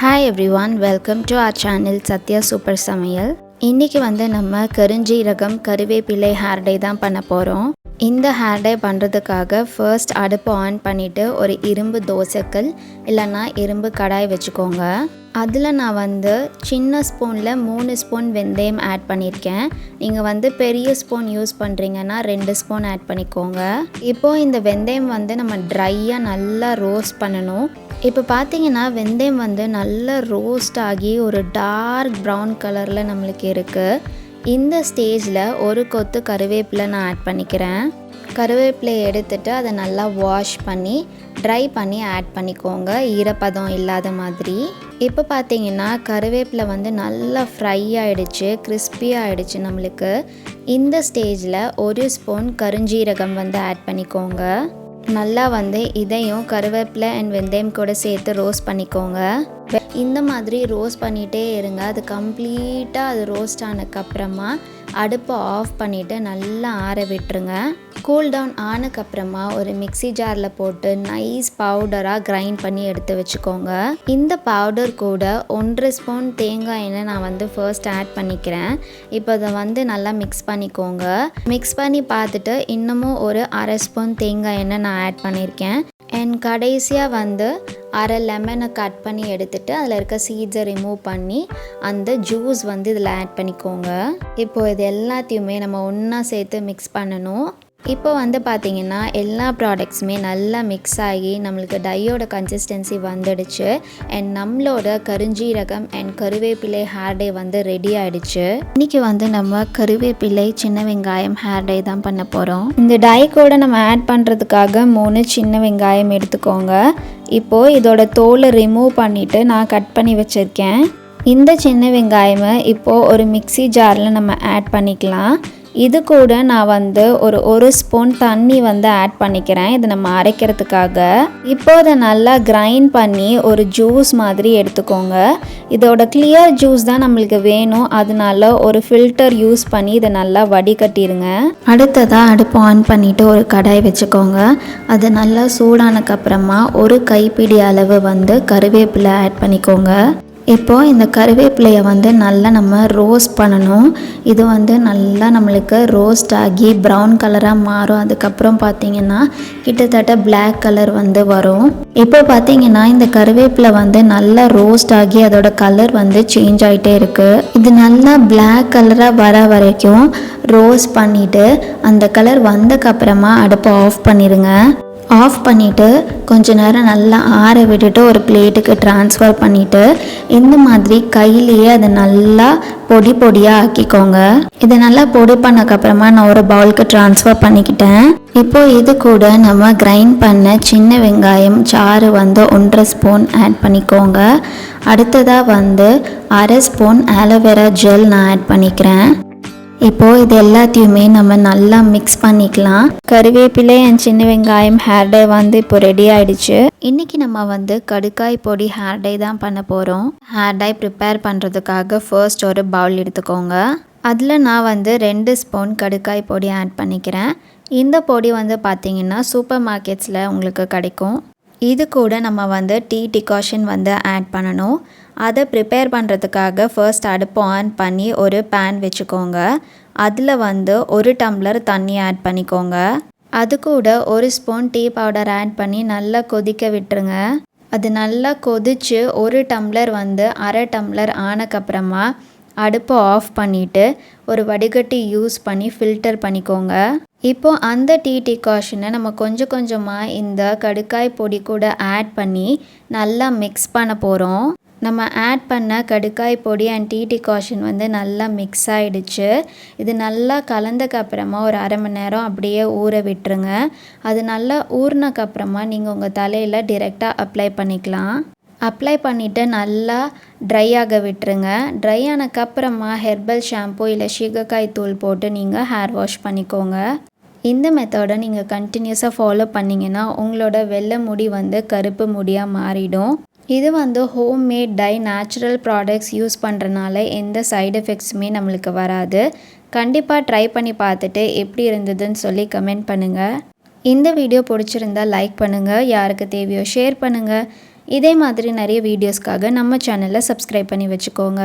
Hi everyone welcome to our channel Sathya super சமையல் இன்றைக்கி வந்து நம்ம கருஞ்சீரகம் கருவேப்பிலை ஹேர் டே தான் பண்ண போகிறோம் இந்த ஹேர் டே பண்ணுறதுக்காக ஃபர்ஸ்ட் அடுப்பு ஆன் பண்ணிவிட்டு ஒரு இரும்பு தோசைக்கல் இல்லைன்னா இரும்பு கடாய் வச்சுக்கோங்க. அதில் நான் வந்து சின்ன ஸ்பூனில் மூணு ஸ்பூன் வெந்தயம் ஆட் பண்ணியிருக்கேன் நீங்கள் வந்து பெரிய ஸ்பூன் யூஸ் பண்ணுறீங்கன்னா ரெண்டு ஸ்பூன் ஆட் பண்ணிக்கோங்க. இப்போது இந்த வெந்தயம் வந்து நம்ம ட்ரையாக நல்லா ரோஸ்ட் பண்ணணும். இப்போ பார்த்தீங்கன்னா வெந்தயம் வந்து நல்லா ரோஸ்ட் ஆகி ஒரு டார்க் ப்ரௌன் கலரில் நம்மளுக்கு இருக்குது இந்த ஸ்டேஜில் ஒரு கொத்து கருவேப்பிலை நான் ஆட் பண்ணிக்கிறேன். கருவேப்பிலை எடுத்துட்டு அதை நல்லா வாஷ் பண்ணி ட்ரை பண்ணி ஆட் பண்ணிக்கோங்க. ஈரப்பதம் இல்லாத மாதிரி. இப்போ பார்த்தீங்கன்னா கருவேப்பிலை வந்து நல்லா ஃப்ரை ஆகிடுச்சு கிறிஸ்பி ஆகிடுச்சு நம்மளுக்கு. இந்த ஸ்டேஜில் ஒரு ஸ்பூன் கருஞ்சீரகம் வந்து ஆட் பண்ணிக்கோங்க. நல்லா வந்து இதையும் கருவேப்பிலை அண்ட் வெந்தயம் கூட சேர்த்து ரோஸ்ட் பண்ணிக்கோங்க. இந்த மாதிரி ரோஸ்ட் பண்ணிகிட்டே இருங்க. அது கம்ப்ளீட்டாக அது ரோஸ்ட் ஆனதுக்கப்புறமா அடுப்பை ஆஃப் பண்ணிவிட்டு நல்லா ஆற விட்டுருங்க. கூல் டவுன் ஆனதுக்கப்புறமா ஒரு மிக்ஸி ஜாரில் போட்டு நைஸ் பவுடராக கிரைண்ட் பண்ணி எடுத்து வச்சுக்கோங்க. இந்த பவுடர் கூட ஒன்றரை ஸ்பூன் தேங்காய் எண்ணெய் நான் வந்து ஃபர்ஸ்ட் ஆட் பண்ணிக்கிறேன். இப்போ அதை வந்து நல்லா மிக்ஸ் பண்ணிக்கோங்க. மிக்ஸ் பண்ணி பார்த்துட்டு இன்னமும் ஒரு அரை ஸ்பூன் தேங்காய் எண்ணெய் நான் ஆட் பண்ணியிருக்கேன் அண்ட் கடைசியாக வந்து அரை லெமனை கட் பண்ணி எடுத்துட்டு அதில் இருக்க சீட்ஸை ரிமூவ் பண்ணி அந்த ஜூஸ் வந்து இதில் ஆட் பண்ணிக்கோங்க. இப்போது இது எல்லாத்தையுமே நம்ம ஒன்றா சேர்த்து மிக்ஸ் பண்ணணும். இப்போ வந்து பார்த்திங்கன்னா எல்லா ப்ராடக்ட்ஸுமே நல்லா மிக்ஸ் ஆகி நம்மளுக்கு டையோட கன்சிஸ்டன்சி வந்துடுச்சு. அண்ட் நம்மளோட கருஞ்சீரகம் அண்ட் கருவேப்பிலை ஹேர் டே வந்து ரெடி ஆகிடுச்சு இன்னைக்கு வந்து நம்ம கருவேப்பிலை சின்ன வெங்காயம் ஹேர் டே தான் பண்ண போகிறோம் இந்த டை கூட நம்ம ஆட் பண்ணுறதுக்காக மூணு சின்ன வெங்காயம் எடுத்துக்கோங்க. இப்போது இதோட தோலை ரிமூவ் பண்ணிவிட்டு நான் கட் பண்ணி வச்சுருக்கேன். இந்த சின்ன வெங்காயமை இப்போது ஒரு மிக்சி ஜாரில் நம்ம ஆட் பண்ணிக்கலாம். இது கூட நான் வந்து ஒரு ஒரு ஸ்பூன் தண்ணி வந்து ஆட் பண்ணிக்கிறேன். இதை நம்ம அரைக்கிறதுக்காக. இப்போ அதை நல்லா கிரைண்ட் பண்ணி ஒரு ஜூஸ் மாதிரி எடுத்துக்கோங்க. இதோட கிளியர் ஜூஸ் தான் நம்மளுக்கு வேணும். அதனால ஒரு ஃபில்டர் யூஸ் பண்ணி இதை நல்லா வடிகட்டிடுங்க அடுத்ததாக அடுப்பு ஆன் பண்ணிவிட்டு ஒரு கடாய் வச்சுக்கோங்க. அது நல்லா சூடானதுக்கப்புறமா ஒரு கைப்பிடி அளவு வந்து கருவேப்பிலை ஆட் பண்ணிக்கோங்க. இப்போது இந்த கருவேப்பிலையை வந்து நல்லா நம்ம ரோஸ்ட் பண்ணணும். இது வந்து நல்லா நம்மளுக்கு ரோஸ்ட் ஆகி ப்ரௌன் கலராக மாறும். அதுக்கப்புறம் பார்த்தீங்கன்னா கிட்டத்தட்ட பிளாக் கலர் வந்து வரும். இப்போ பார்த்தீங்கன்னா இந்த கருவேப்பிலை வந்து நல்லா ரோஸ்ட் ஆகி அதோட கலர் வந்து சேஞ்ச் ஆகிட்டே இருக்குது இது நல்லா பிளாக் கலராக வர வரைக்கும் ரோஸ்ட் பண்ணிவிட்டு அந்த கலர் வந்ததுக்கப்புறமா அடுப்பை ஆஃப் பண்ணிடுங்க. ஆஃப் பண்ணிவிட்டு கொஞ்ச நேரம் நல்லா ஆற விட்டுட்டு ஒரு பிளேட்டுக்கு ட்ரான்ஸ்ஃபர் பண்ணிவிட்டு இந்த மாதிரி கையிலேயே அதை நல்லா பொடி பொடியாக ஆக்கிக்கோங்க. இதை நல்லா பொடி பண்ணக்கப்புறமா நான் ஒரு பவுலுக்கு ட்ரான்ஸ்ஃபர் பண்ணிக்கிட்டேன். இப்போ இது கூட நம்ம கிரைண்ட் பண்ண சின்ன வெங்காயம் சாறு வந்து ஒன்றரை ஸ்பூன் ஆட் பண்ணிக்கோங்க. அடுத்ததாக வந்து அரை ஸ்பூன் ஆலோவேரா ஜெல் நான் ஆட் பண்ணிக்கிறேன். இப்போது இது எல்லாத்தையுமே நம்ம நல்லா மிக்ஸ் பண்ணிக்கலாம். கருவேப்பிலை அண்ட் சின்ன வெங்காயம் ஹேர் டை வந்து இப்போ ரெடி ஆயிடுச்சு. இன்னைக்கு நம்ம வந்து கடுக்காய் பொடி ஹேர் டை தான் பண்ண போகிறோம் ஹேர் டை ப்ரிப்பேர் பண்ணுறதுக்காக ஃபர்ஸ்ட் ஒரு பவுல் எடுத்துக்கோங்க. அதில் நான் வந்து ரெண்டு ஸ்பூன் கடுக்காய் பொடி ஆட் பண்ணிக்கிறேன். இந்த பொடி வந்து பார்த்தீங்கன்னா சூப்பர் மார்க்கெட்ஸில் உங்களுக்கு கிடைக்கும். இது கூட நம்ம வந்து டீ டிகாஷன் வந்து ஆட் பண்ணணும். அதை ப்ரிப்பேர் பண்ணுறதுக்காக ஃபர்ஸ்ட் அடுப்பு ஆன் பண்ணி ஒரு பேன் வச்சுக்கோங்க. அதில் வந்து ஒரு டம்ளர் தண்ணி ஆட் பண்ணிக்கோங்க. அது கூட ஒரு ஸ்பூன் டீ பவுடர் ஆட் பண்ணி நல்லா கொதிக்க விட்டுருங்க. அது நல்லா கொதிச்சு ஒரு டம்ளர் வந்து அரை டம்ளர் ஆனக்கப்புறமா அடுப்பை ஆஃப் பண்ணிவிட்டு ஒரு வடிகட்டி யூஸ் பண்ணி ஃபில்டர் பண்ணிக்கோங்க. இப்போ அந்த டீ டிகாஷனை நம்ம கொஞ்சம் கொஞ்சமாக இந்த கடுக்காய் பொடி கூட ஆட் பண்ணி நல்லா மிக்ஸ் பண்ண போகிறோம் நம்ம ஆட் பண்ண கடுக்காய் பொடி அண்ட் டீ டிகாஷன் வந்து நல்லா மிக்ஸ் ஆகிடுச்சு இது நல்லா கலந்தக்கு அப்புறமா ஒரு அரை மணி நேரம் அப்படியே ஊற விட்டுருங்க. அது நல்லா ஊறினக்கப்புறமா நீங்கள் உங்கள் தலையில் டிரெக்டாக அப்ளை பண்ணிக்கலாம். அப்ளை பண்ணிவிட்டு நல்லா ட்ரை ஆக விட்டுருங்க. ட்ரை ஆனக்கப்புறமா ஹெர்பல் ஷாம்பூ இல்லை சீகக்காய் தூள் போட்டு நீங்கள் ஹேர் வாஷ் பண்ணிக்கோங்க. இந்த மெத்தடை நீங்கள் கண்டினியூஸாக ஃபாலோ பண்ணிங்கன்னா உங்களோட வெள்ளை முடி வந்து கருப்பு முடியாக மாறிடும். இது வந்து home made dye natural products use பண்ணுறனால எந்த சைடு எஃபெக்ட்ஸுமே நம்மளுக்கு வராது. கண்டிப்பாக ட்ரை பண்ணி பார்த்துட்டு எப்படி இருந்ததுன்னு சொல்லி கமெண்ட் பண்ணுங்கள் இந்த வீடியோ பிடிச்சிருந்தா லைக் பண்ணுங்கள் யாருக்கு தேவையோ ஷேர் பண்ணுங்கள் இதே மாதிரி நிறைய வீடியோஸ்க்காக நம்ம சேனலை சப்ஸ்கிரைப் பண்ணி வச்சுக்கோங்க.